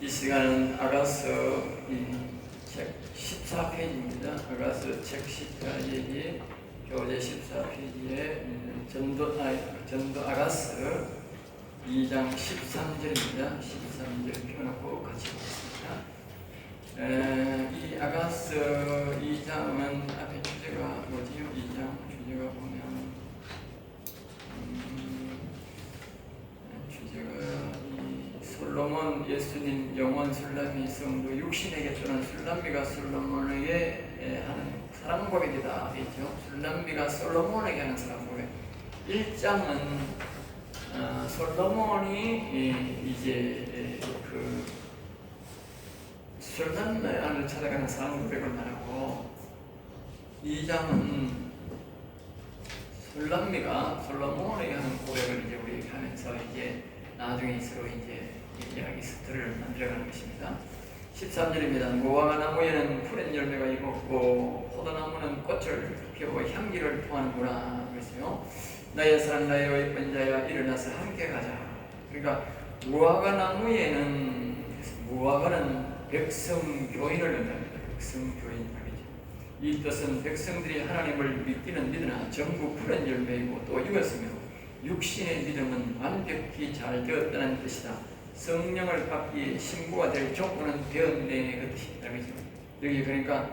이 시간은 아가서 책 14페이지입니다. 아가서 책 14페이지 교재 14페이지에 전도 아 전도 아가서 2장 13절입니다. 13절 펴놓고 같이 보겠습니다. 에, 이 아가서 2장은 앞에 주제가 뭐지요? 2장 주제가 보면 음, 솔로몬 예수님 영원 술람이 성도 육신에게 또는 술람비가 솔로몬에게 에, 하는 사랑 고백이다 했죠. 술람비가 솔로몬에게 하는 사랑 고백. 1장은 어, 솔로몬이 이, 이제 에, 그 술람을 찾아가는 사랑 고백을 말하고 2장은 솔람미가 솔로몬에게 하는 고백을 이제 우리 하면서 이제 나중에 서로 이제 이야기 스토리를 만들어가는 것입니다. 13절입니다. 무화과 나무에는 푸른 열매가 익었고 포도나무는 꽃을 피우고 향기를 토하는구나 그랬어요. 나의 사랑 나의 예쁜 자야 일어나서 함께 가자. 그러니까 무화과 나무에는 무화과는 백성 교인을 의미합니다. 백성 교인 말이죠. 이 뜻은 백성들이 하나님을 믿기는 믿으나 전부 푸른 열매이고 또 이것이며 육신의 믿음은 완벽히 잘 되었다는 뜻이다. 성령을 받기에 신부가 될 조건은 되었네 그것이다. 그죠? 여기 그러니까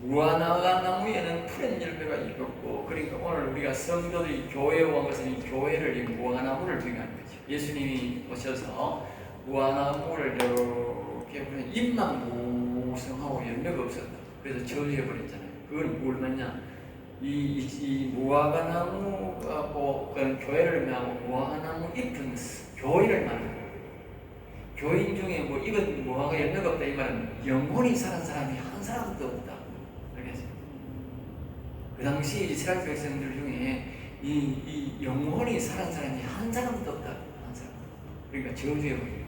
무화나가 나무에는 푸른 열매가 익었고 그러니까 오늘 우리가 성도들이 교회에 온 것은 이 교회를 이 무화나무를 비교하는 거죠. 예수님이 오셔서 무화나무를 이렇게 보면 잎만 무성하고 열매가 없었다. 그래서 저주해버렸잖아요. 그건 뭘 말냐? 이, 이, 이 무화과 나무가 뭐, 그건 교회를 의미하고 무화과 나무 잎은 교회를 거예요. 교인 중에 뭐 이건 무화과 열매가 없다 이 말은 영혼이 사는 사람이 한 사람도 없다. 알겠어요? 그 당시 이스라엘 백성들 중에 이, 이 영혼이 사는 사람이 한 사람도 없다. 한 사람. 그러니까 저주해버려요.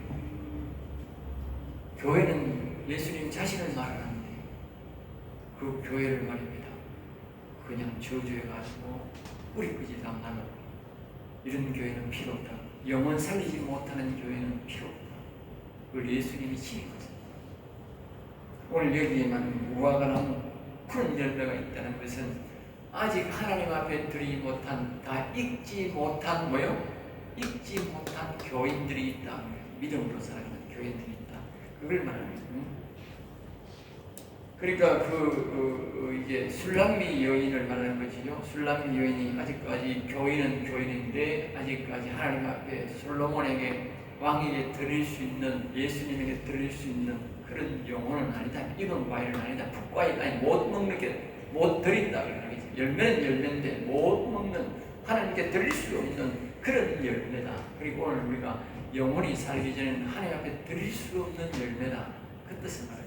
교회는 예수님 자신을 말하는데 그 교회를 말입니다. 그냥 저주해가지고 뿌리 끄지 당하는 이런 교회는 필요 없다. 영혼 살리지 못하는 교회는 필요 없다. 그걸 예수님이 지닌 거죠. 오늘 여기에만 무화과 나무 푸른 열매가 있다는 것은 아직 하나님 앞에 드리지 못한 다 읽지 못한 뭐요? 읽지 못한 교인들이 있다. 믿음으로 살아가는 교인들이 있다. 그걸 말하는 거예요. 그러니까 그, 그, 그 이게 술람미 여인을 말하는 것이죠. 술람미 여인이 아직까지 교인은 교인인데 아직까지 하나님 앞에 솔로몬에게 왕에게 드릴 수 있는 예수님에게 드릴 수 있는 그런 영혼은 아니다. 이건 과일은 아니다. 풋과일 아니 못 먹는 게 못 드린다 그러겠지. 열매는 열매인데 못 먹는 하나님께 드릴 수 없는 그런 열매다. 그리고 오늘 우리가 영혼이 살기 전에는 하나님 앞에 드릴 수 없는 열매다. 그 말합니다.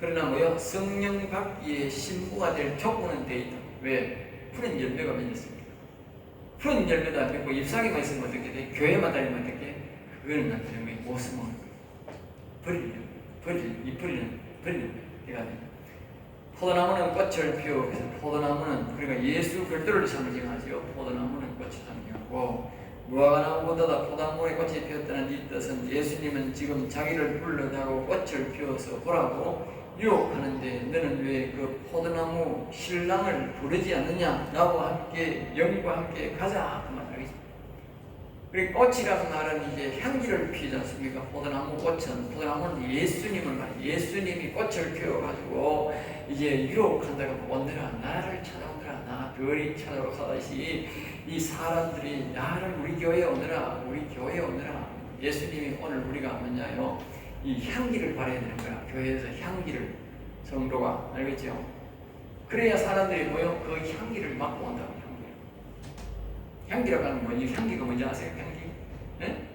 그러나 뭐요? 성령 받기에 신부가 될 조건은 돼 있다. 왜? 푸른 열매가 맺었습니다. 푸른 열매도 안 맺고 잎사귀만 있으면 어떻게 돼? 교회만 다니면 어떻게? 그거는 나타나는 거예요. 못 쓰면 버리려. 버리려. 이 버리는, 버리는 거예요. 포도나무는 꽃을 피우고 그래서 포도나무는 그러니까 예수 그리스도를 상징하지요. 포도나무는 꽃을 상징하고 무화과나무보다 포도나무의 꽃이 피었다는 이 뜻은 예수님은 지금 자기를 불러다고 꽃을 피워서 보라고 유혹하는데 너는 왜 그 포도나무 신랑을 부르지 않느냐라고 함께 영과 함께 가자 그 말이죠. 그리고 꽃이라는 말은 이제 향기를 피우지 않습니까? 포도나무 꽃은 포도나무는 예수님을 말 예수님이 꽃을 피워가지고 이제 유혹한다고 오늘아 나를 찾아오느라 나 별이 가듯이 이 사람들이 나를 우리 교회에 오느라 우리 교회에 오느라 예수님이 오늘 우리가 뭐냐요 이 향기를 발해야 되는 거야 교회에서 향기를 성도가 알겠죠? 그래야 사람들이 뭐요 그 향기를 맡고 온다고 향기를 향기라고 하는 건 뭐니 향기가 뭔지 아세요 향기? 네?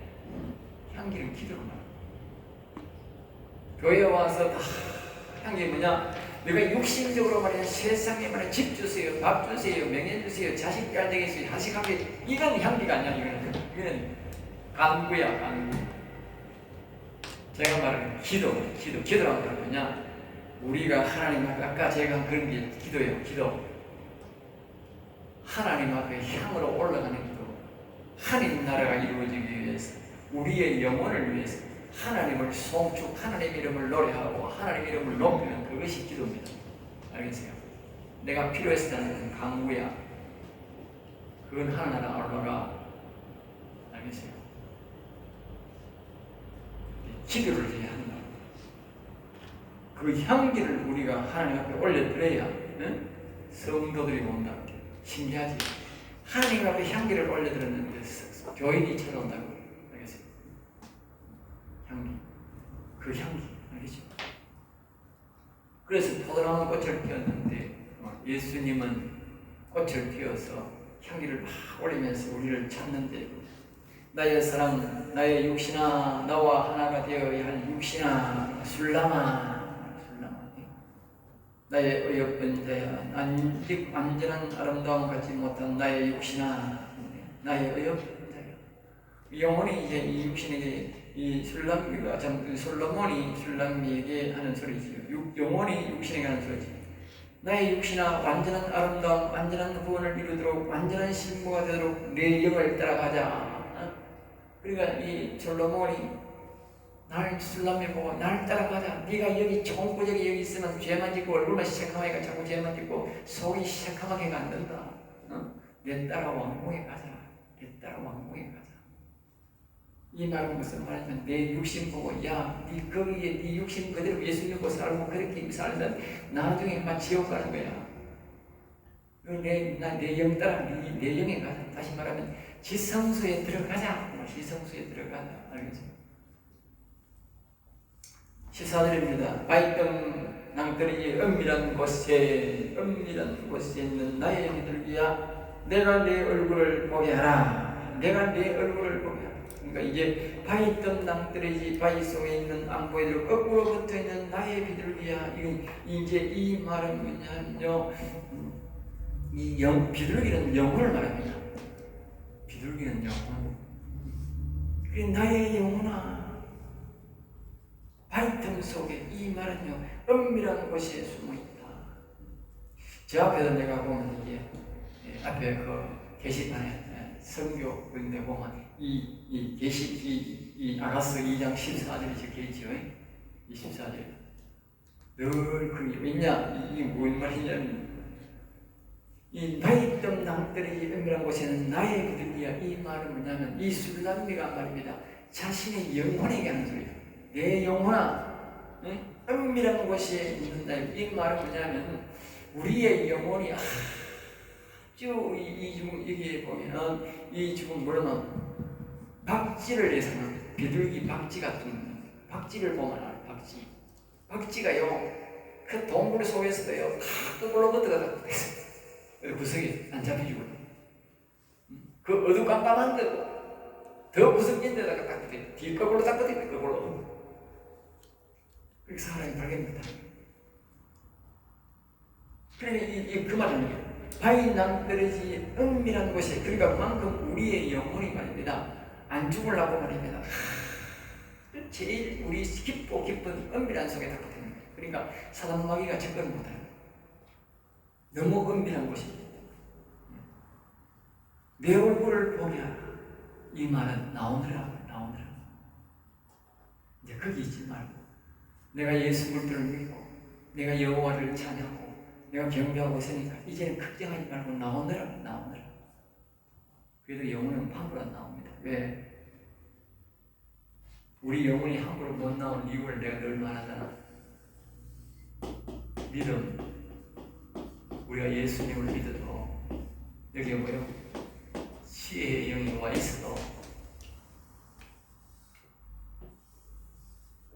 향기는 기도로 말 교회에 와서 다 향기 뭐냐 내가 육신적으로 말이야 세상에 말이야 집 주세요, 밥 주세요, 명예 주세요, 자식 잘 되겠어요, 자식하게 이건 향기가 아니야 이거는 이거는 간구야 간구. 제가 말하는 기도, 기도, 기도라고 뭐냐? 우리가 하나님 앞에 아까 제가 그런 게 기도예요, 기도. 하나님 앞에 향으로 올라가는 기도. 하나님 나라가 이루어지기 위해서 우리의 영혼을 위해서 하나님을 송축 하나님 이름을 노래하고 하나님 이름을 높이는 그것이 기도입니다. 알겠어요? 내가 필요해서 하는 강구야. 그건 하나님 알아라. 알겠어요? 기도를 해야 한다. 그 향기를 우리가 하나님 앞에 올려드려야 응? 성도들이 온다. 신기하지? 하나님 앞에 향기를 올려드렸는데 교인이 찾아온다고. 알겠어요? 향기. 그 향기. 알겠죠? 그래서 포도나무 꽃을 피웠는데 어, 예수님은 꽃을 피워서 향기를 막 올리면서 우리를 찾는데 나의 사랑, 나의 육신아, 나와 하나가 되어야 할 육신아, 술람아, 술람아. 나의 어여쁜 자야, 안직 완전한 아름다움 갖지 못한 나의 육신아, 나의 자야. 영혼이 이제 이 육신에게 이 술람미가 참 솔로몬이 술람미에게 하는 소리지요. 육, 영혼이 육신에게 하는 소리지. 나의 육신아 완전한 아름다움, 완전한 구원을 이루도록 완전한 신부가 되도록 내 영을 따라가자. 그러니까 이 솔로몬이 날 술람미 보고 날 따라가자. 네가 여기 종구적이 여기 있으면 죄만 짓고 얼굴만 시커멓게 자꾸 죄만 짓고 속이 시커멓게 간단다. 어? 내 따라 왕궁에 가자. 내 따라 왕궁에 가자. 이 말은 무슨 말이냐면 내 육신 보고 야 네 거기에 네 육신 그대로 예수 믿고 살고 그렇게 살다 나중에 막 지옥 가는 거야. 내나내영 따라 네, 내 영에 가자. 다시 말하면 지성소에 들어가자. 지성소에 들어가자. 알겠죠? 시사드립니다. 바이금 낭떠러지 은밀한 곳에 은밀한 곳에 있는 나의 비둘기야 내가 내 얼굴을 보게 하라. 내가 내 얼굴을 보게 하라. 그러니까 이제 바위 뜬 낭떠러지 바위 속에 있는 안 보이도록 거꾸로 붙어 있는 나의 비둘기야. 이건 이제 이 말은 뭐냐면요. 이 영, 비둘기는 영혼을 말합니다. 비둘기는 영혼. 그 나의 영혼아. 바이틈 속에 이 말은 요, 은밀한 곳에 숨어 있다. 저 앞에서 내가 보면 이게, 예, 앞에 그 게시판에 예, 성교 인데 보면 이, 이 게시, 이, 이 아가스 2장 14절이 적혀 있죠. 이 14절. 늘 그게 왜냐? 이게 뭔 말이냐면, 이 나의 뜸 낭떠러지 은밀한 곳에는 나의 비둘기야. 이 말은 뭐냐면 이 술람미가 말입니다. 자신의 영혼에게 하는 소리야. 내 영혼아, 응? 은밀한 곳에 있는다. 이 말은 뭐냐면 우리의 영혼이 아주 이, 중 여기에 보면 이 지금 뭐냐면 박쥐를 예상합니다. 비둘기 박쥐 같은 박쥐를 보면 알아. 박쥐. 박쥐가요. 그 동물 속에서도요. 다 그걸로 붙어가 구석에 안 잡혀주고 그 어두 깜깜한 데더 무섭게 데다가 딱 붙어 뒷거울로 딱 붙어 그걸로. 그렇게 사람이 발견됩니다. 그러면 이그 말입니다 바위 낭떠러지 은밀한 곳에 그러니까 그만큼 우리의 영혼이 말입니다. 안 죽으려고 말입니다. 제일 우리 깊고 깊은 은밀한 속에 다 붙어 있는 거예요. 그러니까 사단 마귀가 접근 못해요 너무 은밀한 곳입니다. 내 얼굴을 보게 하라. 이 말은 나오느라, 나오느라. 이제 거기 있지 말고, 내가 예수 그리스도를 믿고, 내가 여호와를 찬양하고, 내가 경배하고 있으니까 이제는 걱정하지 말고 나오느라, 나오느라. 그래도 영혼은 함부로 안 나옵니다. 왜? 우리 영혼이 함부로 못 나온 이유를 내가 늘 말하잖아. 믿음. 우리가 예수님을 믿어도 여기 뭐요? 지혜의 영이 와 있어도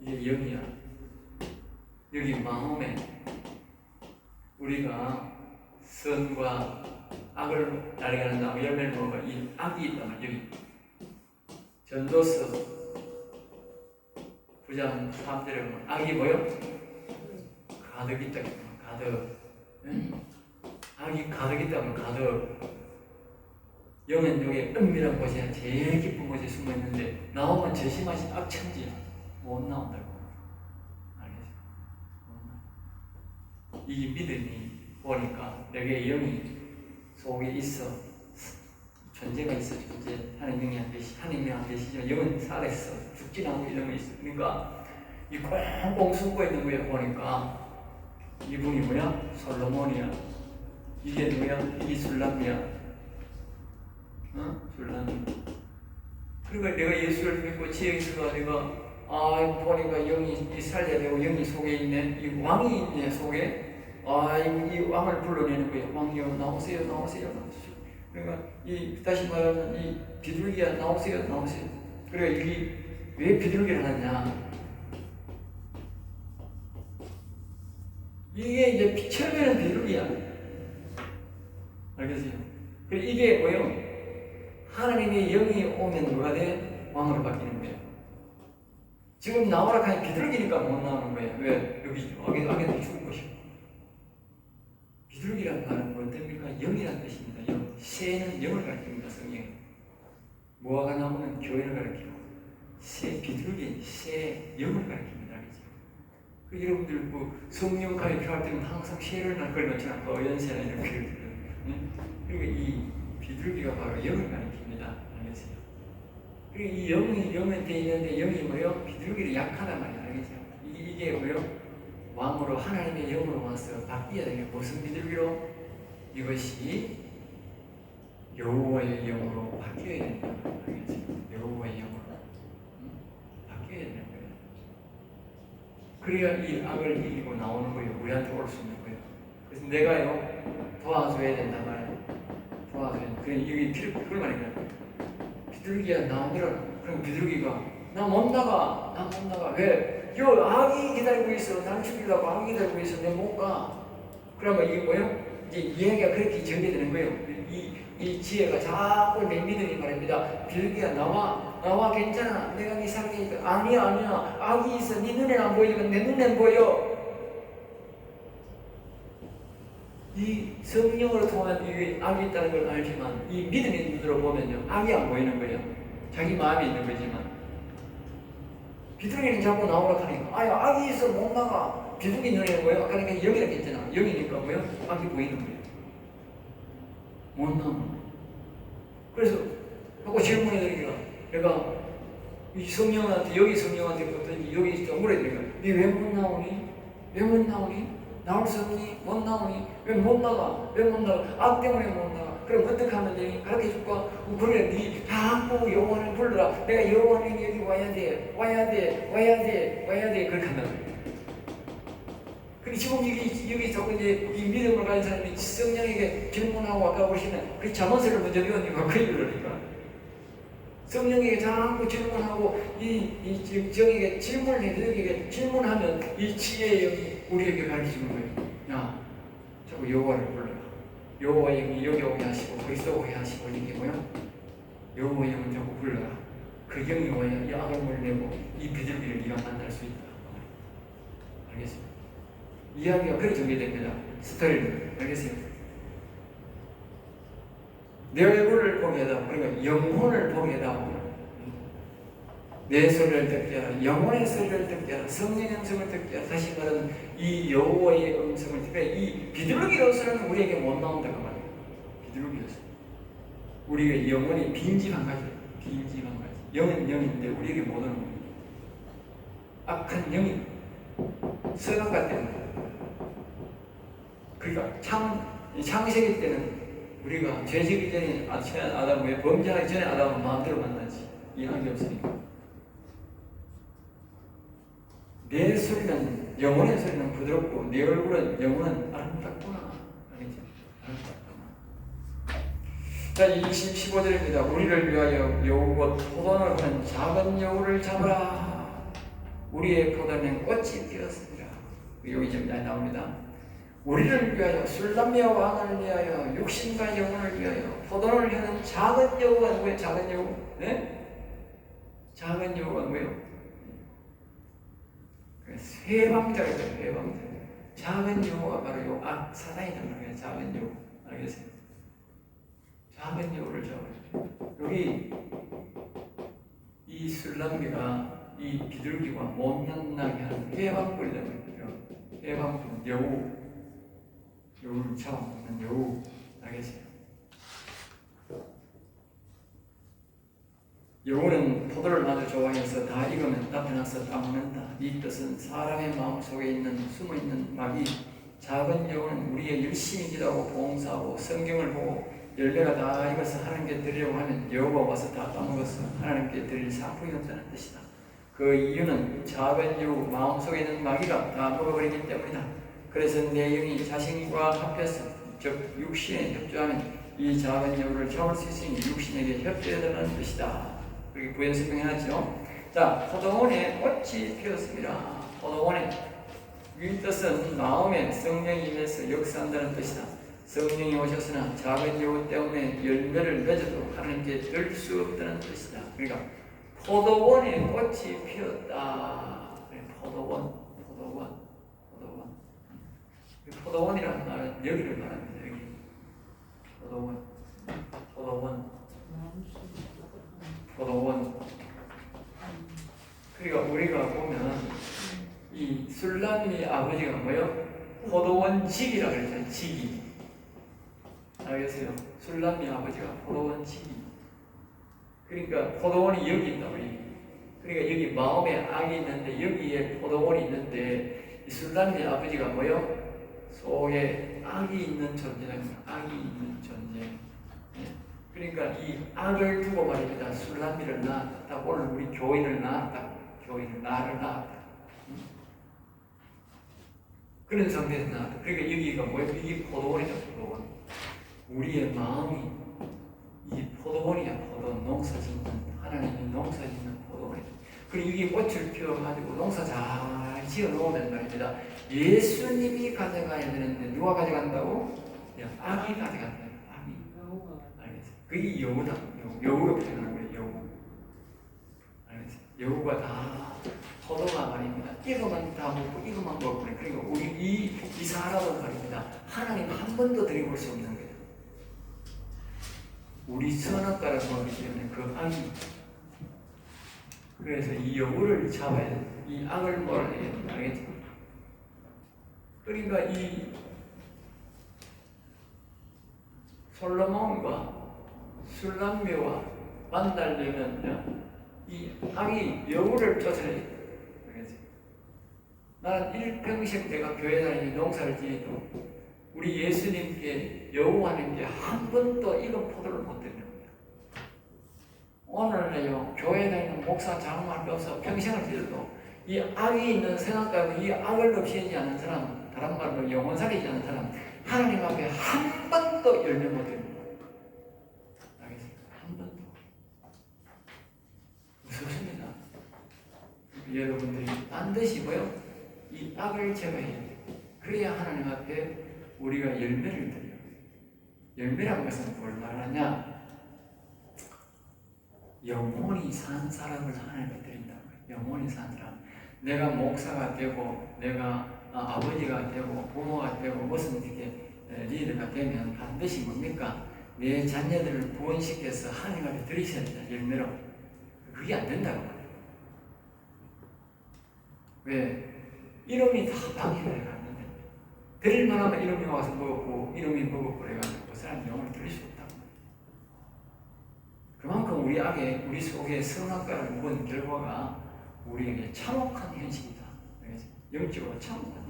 이게 영이야. 여기 마음에 우리가 선과 악을 나르가는 나무 열매를 먹어 이 악이 말이야. 여기 전도서 9장 3절에 보면 악이 뭐요? 가득 있다. 가득. 응? 악이 가득 있다면 가득. 영은 여기 은밀한 곳에 제일 깊은 곳에 숨어 있는데 나오면 저심하신 악천지야. 못 나온다고. 알겠죠? 이 믿음이 보니까 내게 영이 속에 있어. 존재가 있어. 존재. 하나님 영이 안 계시 하나님이 안 계시지만 영은 살아있어. 죽지 않고 이런 거 있어 그러니까 이 꽁꽁 숨고 있는 거야 보니까. 이분이 뭐야? 솔로몬이야 이게 누구야? 이게 술람이야. 어? 술람이 그러니까 내가 예수를 믿고 지혜 있어가 내가 아 보니까 영이 이 살려야 되고 영이 속에 있네. 이 왕이 있네 속에. 아이 왕을 불러내는 거예요 왕이여 나오세요 나오세요. 나오세요 그러니까 이 다시 말하면 이 비둘기야 나오세요 나오세요. 그래 이게 왜 비둘기를 하냐? 이게 이제 비- 처음에는 비둘기야 알겠어요? 그래 이게 뭐요? 하나님의 영이 오면 뭐가 돼? 왕으로 바뀌는 거예요. 지금 나오라 하니 비둘기니까 못 나오는 거예요. 왜? 여기 악에 악에도 죽을 것이고. 비둘기라는 말은 뭐됩니까? 영이라는 뜻입니다. 영. 새는 영을 가리킵니다 성경 뭐가 나오면 교회를 가리키고 새 비둘기 새 영을 가리킵니다? 그 여러분들 그 성령 가리켜할 때는 항상 새를 날 것처럼 그 연세나 이런 걸 응? 그리고 이 비둘기가 바로 영을 가리킵니다 알겠어요? 그리고 이 영이 영에 돼 있는데 영이 뭐요? 비둘기를 약하단 말이에요 알겠죠? 이- 이게 뭐요? 왕으로 하나님의 영으로 와서 바뀌어야 돼요 무슨 비둘기로? 이것이 여호와의 영으로 바뀌어야 된다. 알겠죠? 여호와의 영으로 응? 바뀌어야 되는 거예요. 그래야 이 악을 이기고 나오는 거예요. 우리한테 올 수 있는 거예요. 그래서 내가요 도와줘야 된단 말이에요. 도와줘야 돼. 그래 이게 필요 그걸 말이야. 비둘기야 나오더라. 그럼 비둘기가 나못 나가. 나못 나가. 왜? 요 악이 기다리고 있어. 날 죽이려고 악이 기다리고 있어. 내가 못 가. 그러면 이게 뭐예요? 이제 이야기가 그렇게 전개되는 거예요. 이, 이 지혜가 자꾸 내 믿음이 말입니다. 비둘기야 나와 나와 괜찮아. 내가 네 살리니까 아니야 아니야. 악이 있어. 네 눈에 안 보이지만 내 눈엔 보여. 이 성령으로 통한 이 악이 있다는 걸 알지만 이 믿음의 눈으로 보면요 악이 안 보이는 거예요. 자기 마음에 있는 거지만 비둘기는 자꾸 나오라 하니까 아야 악이 있어 못 나가. 비둘기 눈에? 아까 내가 영이라고 했잖아. 영이니까 뭐예요? 악이 보이는 거예요. 못 거예요. 그래서 하고 질문해 드리기가 내가 이 성령한테 여기 성령한테 어떤지 여기 좀 물어드리니까 니왜 못 나오니? 왜 못 나오니? 나올 수 없니? 못 나오니? 왜 못 나가? 왜 못 나가? 악 때문에 못 나가. 그럼 어떻게 하면 되니? 가르쳐 줄까? 그래, 니 자꾸 영혼을 불러라. 내가 영혼이 여기 와야 돼, 와야 돼, 와야 돼, 와야 돼. 그렇게 한다. 근데 지금 여기, 여기 자꾸 이제 이 믿음을 가진 사람이 성령에게 질문하고 아까 보시면 그 자문서를 먼저 배우니까 그 이러니까. 성령에게 자꾸 질문하고 이, 이 지- 정에게 질문을 해 너에게 질문하면 이 지혜의 영이 우리에게 가르치는 거예요. 야, 자꾸 여호와를 불러라. 여호와 여기 오게 하시고 그리스도 오게 하시고 이게 뭐야? 여호와 영을 자꾸 불러라. 그 영이 와야 이 악을 내고 이 비둘기를 네가 만날 수 있다. 알겠습니다. 이야기가 그렇게 전개됩니다. 스토리를 알겠어요? 내 얼굴을 보게 하다 그러니까 영혼을 보게 하다 내 소리를 듣게 영혼의 소리를 듣게 성령의 음성을 듣게 다시 말하는 이 여호와의 음성을 듣게 이 비둘기로서는 우리에게 못 나온다고 말이에요? 비둘기로서 우리의 영혼이 빈집한 가지. 빈집한 가지. 영은 영인데 우리에게 못 오는 거예요. 악한 영이 선악과 때문에 그러니까 창, 이 창세기 때는 우리가 죄지기 전에 아, 전 아담 왜 범죄하기 전에 아담은 마음대로 만나지. 이해하기 없으니까 내 소리는 영혼의 소리는 부드럽고 내 얼굴은 영혼은 아름답구나 알겠죠? 아름답구나 자 20, 15절입니다 우리를 위하여 여우와 포도를 하는 작은 여우를 잡으라 우리의 포도는 꽃이 피었습니다 여기 좀 나옵니다 우리를 위하여 술람며 왕을 위하여 육신과 영혼을 위하여 포도를 혀는 작은 여우가 누구예요? 작은 여우? 네? 작은 여우가 뭐예요? 해방자가 돼요, 해방자. 작은 여우가 바로 요 악, 사단이란 말이에요, 작은 여우. 알겠어요? 작은 여우를 잡아요. 여기 이 술람개가 이 비둘기와 못 만나게 하는 해방불이라고 있거든요. 해방불, 여우. 여우를 잡아먹는 여우 알겠어요? 여우는 포도를 아주 좋아해서 다 익으면 나타나서 따먹는다. 이 뜻은 사람의 마음 속에 있는 숨어 있는 막이 작은 여우는 우리의 열심히 기도하고 봉사하고 성경을 보고 열매가 다 익어서 하나님께 드리려고 하면 여우가 와서 다 따먹어서 하나님께 드릴 상품이 없다는 뜻이다. 그 이유는 작은 여우 마음 속에 있는 마귀가 다 먹어버리기 때문이다. 그래서 내 영이 자신과 합해서 즉 육신에 협조하면 이 작은 여우를 잡을 수 있으니 육신에게 협조해달라는 뜻이다. 그렇게 부연 설명해놨죠. 자, 포도원에 꽃이 피었습니다. 포도원에 이 뜻은 마음에 성령이 임해서 역사한다는 뜻이다. 성령이 오셨으나 작은 여우 때문에 열매를 맺어도 하나님께 들 수 없다는 뜻이다. 그러니까 포도원에 꽃이 피었다. 포도원, 포도원, 포도원. 이 포도원이라는 말은 여기를 말합니다. 여기 포도원, 포도원, 포도원. 그러니까 우리가 보면 이 술람이 아버지가 뭐요? 포도원 직이라 그랬잖아요. 직이. 알겠어요? 술람이 아버지가 포도원 직이. 그러니까 포도원이 여기 있다 우리. 그러니까 여기 마음에 악이 있는데 여기에 포도원이 있는데 이 술람이 아버지가 뭐요? 속에 악이 있는 존재입니다. 악이 있는 존재. 예. 그러니까 이 악을 두고 말입니다. 술람이를 낳았다. 오늘 우리 교인을 낳았다. 교인을 나를 낳았다. 음? 그런 상태에서 나왔다. 그러니까 여기가 뭐예요? 이게 포도원이다. 포도원. 우리의 마음이 이 포도원이야. 포도 농사 짓는 하나님이 농사 짓는 포도원이다. 그리고 여기 꽃을 피워가지고 농사 잘 지어 놓으면 말입니다. 예수님이 가져가야 되는데 누가 가져간다고? 야, 악이 가져간다. 그게 여우다. 여우. 여우로 표현하는 거예요. 여우. 알겠어요? 여우가 다 포도가 말입니다. 이거만 다 먹고 이거만 먹고. 그러니까 우리 이, 이 사람은 말입니다. 하나님 한 번도 드려볼 수 없는 거예요. 우리 선악과를 먹기 때문에 그 악이 그래서 이 여우를 잡아야 돼. 이 악을 몰아내야 돼. 알겠죠? 그러니까 이 솔로몬과 술람묘와 만나려면요, 이 악이 여우를 쫓아내야 돼. 알겠지? 나는 일평생 내가 교회 다니며 농사를 지어도 우리 예수님께 여우하는 게 한 번도 이런 포도를 못 드립니다. 오늘은요, 교회 다니는 목사 것 없어 평생을 지어도 이 악이 있는 생각하고 이 악을 없애지 않는 사람, 다른 말로 영혼 살리지 않는 사람, 하나님 앞에 한 번도 열매 못 드립니다. 알겠습니까? 한 번도. 무섭습니다. 여러분들이 반드시 뭐요? 이 악을 제거해야 돼. 그래야 하나님 앞에 우리가 열매를 드려요. 열매란 것은 뭘 말하냐? 영원히 산 사람을 하나님께 드린다고. 영원히 산 사람. 내가 목사가 되고, 내가 아, 아버지가 되고, 부모가 되고, 무슨 이렇게 에, 리더가 되면 반드시 뭡니까? 내 자녀들을 구원시켜서 하나님 앞에 드리셔야 된다. 열매로. 그게 안 된다고. 왜? 이놈이 다 방해를 갔는데. 드릴 만하면 이놈이 와서 먹었고 이놈이 먹었고 그래가지고 그 사람 영을 드릴 수 없다고. 그만큼 우리 안에 우리 속에 선악과를 묵은 결과가 우리에게 참혹한 현실이다? 영적으로 참혹한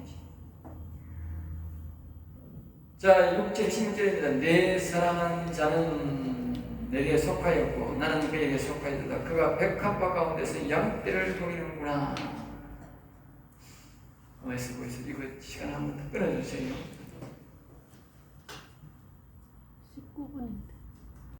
자 6절 16절입니다. 내 사랑하는 자는 내게 속하였고 나는 그에게 속하였다. 그가 백합화 가운데서 양떼를 돌리는구나 가만있어 보이세요. 이거 시간 한번 더 끊어주세요. 19분인데.